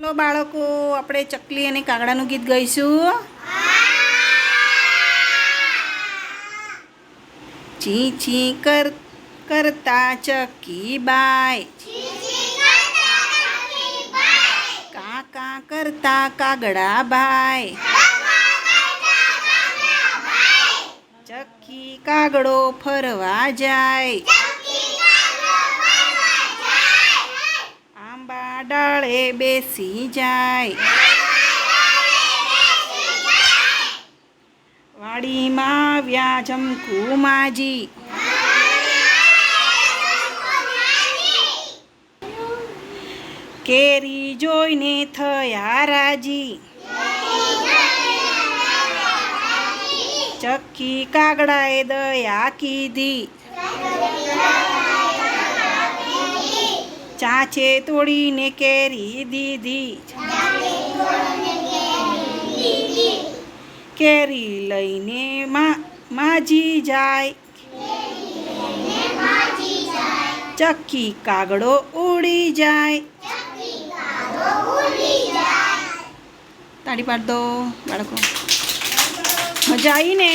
ચલો બાળકો, આપણે ચકલી અને કાગડાનું ગીત ગાઈશું. ચી ચી કર, કરતા ચકી બાય. કા કા કરતા કાગડા ભાઈ ચકી કાગડો ફરવા જાય. ડાળે બેસી જાય. વાડીમાં આવ્યા જમકુમાજી કેરી જોઈને થયા રાજી. ચક્કી કાગડાએ દયા કીધી. ચાચે તોડીને કેરી દીધી. કેરી લઈને માજી જાય. ચક્કી કાગડો ઉડી જાય. તાળી પાડ દો બાળકો. મજા આવી ને?